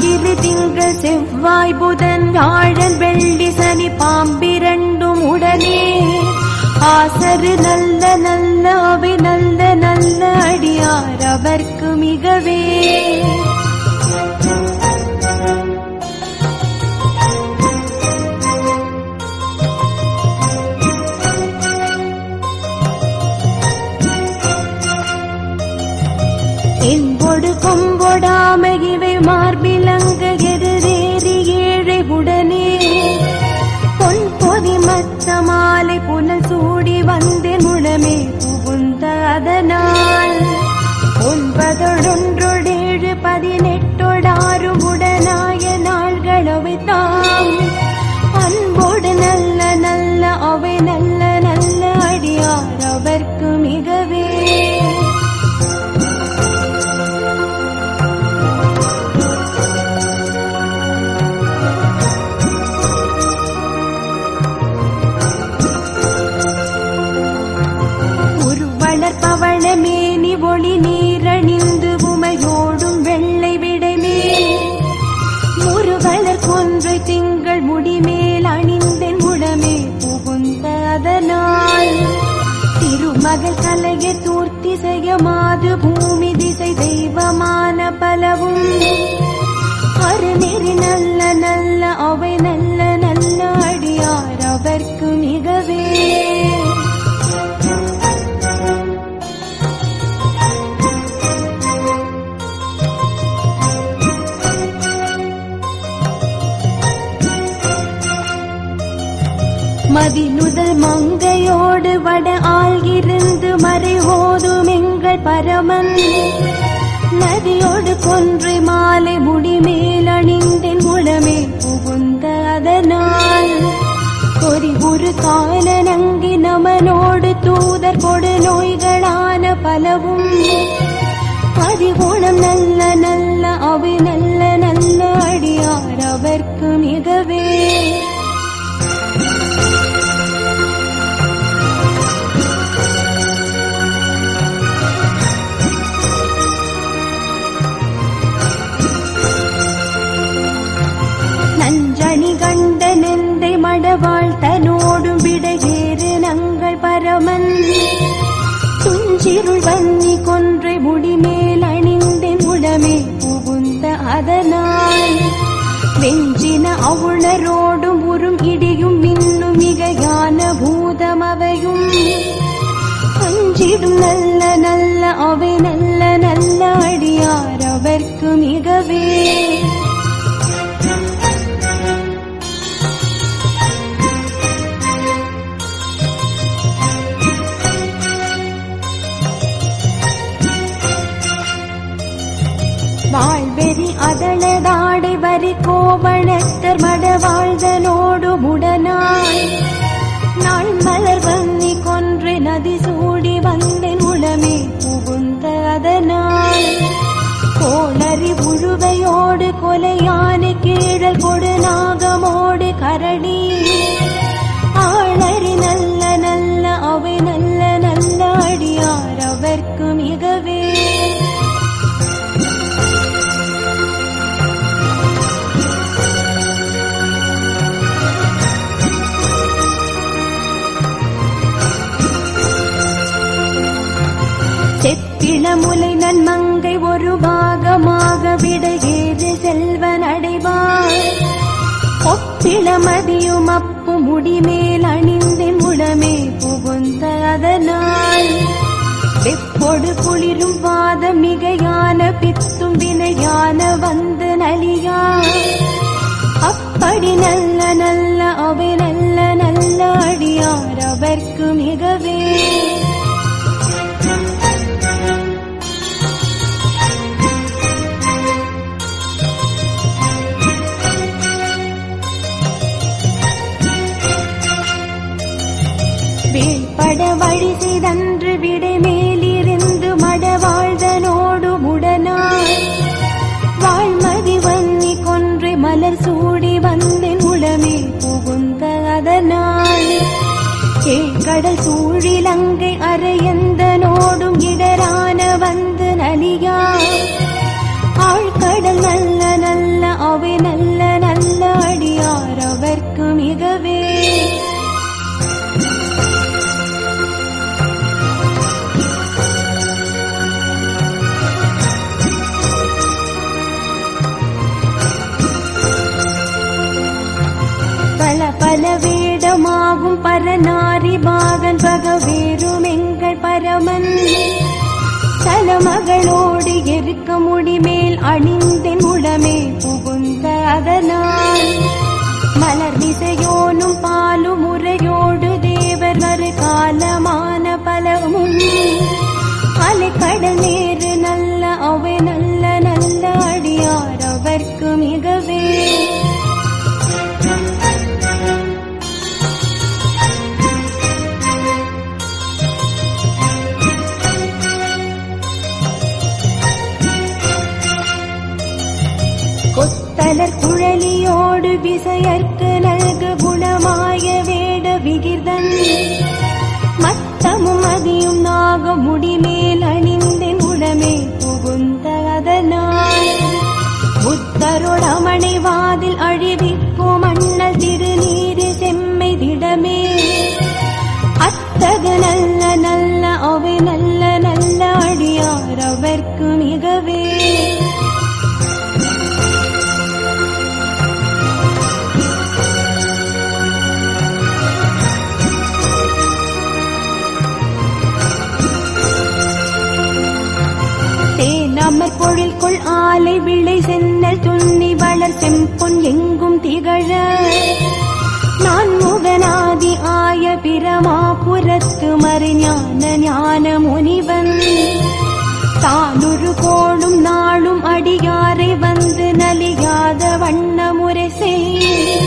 ஞாயிறு திங்கள் செவ்வாய் புதன் வியாழன் வெள்ளி சனி பாம்பிரண்டும் உடனே. ஆசரு நல்ல நல்ல அவை நல்ல நல்ல அடியார் அவர்க்கு மிகவே. மார்பி திருமகள் கலைய தூர்த்தி செய்ய மாது பூமி திசை தெய்வமான பலவும் மதிநுதல் மங்கையோடு வட ஆள்கிருந்து மறை ஓதும் எங்கள் பரமன். நதியோடு கொன்று மாலை முடிமேல் அணிந்தென் உளமே புகுந்த அதனால். கொரி ஒரு கால நங்கி நமனோடு தூதர் கொடு நோய்களான பலவும். பதிகுணம் நல்ல நல்ல அவை நல்ல வெஞ்சின அவுணரோடும் உறும் இடியும் மின்னும் மிகையான பூதம் அவையும். அஞ்சிடும் நல்ல நல்ல அவை அதளதாடை கோவணத்தர் மடவாழ்தனோடு முடனாய். நாள் மலர் வன்னி கொன்று நதி சூடி வந்தேன் உளமே புகுந்த அதனால். கோளறி உழுவையோடு கொலையான கீழல் கொடு நாகமோடு கரடி. ஆளறி நல்ல நல்ல அவை நல்ல செப்பிளமுலை நன்மங்கை ஒரு பாகமாக விடையேறு செல்வன் அடைவார்? ஒப்பிளமதியும் அப்பு முடிமேல் அணிந்து முடமே புகுந்த அதனால். வெப்பொடு குளிரும் வாத மிகையான பித்தும் வினையான வந்து நலியா அப்படி நல்ல நல்ல அவை நல்ல நல்ல அடியார் அவர்க்கு மிகவே. வீழ்பட வழி செய்தன்று விடை மேலிருந்து மடவாழ்தனோடு உடனாய். வாழ்மதி வன்னி கொன்றை மலர் சூடி வந்தேன் உளமே புகுந்த அதனால் கடல் சூழிலங்கை அரையந்தனோடும் இடரான வந்து நலியா ஆழ்கடல் நல்ல நல்ல அவை நல்ல நல்ல அடியார். வேடமாகும் பாகன் பகவேரும் எங்கள் பரமன். தலமகளோடு எருக்க முடிமேல் அணிந்தென் உடமே புகுந்த அதனால் மலர் விசையோனும் பாலும் முறையோடு தேவர் மறு காலமான பலமும். அலை கடலே முடிமேல் அணிந்தென் உடமே புகுந்த அதனால். புத்தருடமணை விளை சென்னல் துண்ணி வளர் செம்பொன் எங்கும் திகழ. நான் முகநாதி ஆய பிரமாபுரத்து மறிஞான ஞான முனிவன். தானுரு கோளும் நாளும் அடியாரை வந்து நலியாத வண்ணமுறை செய்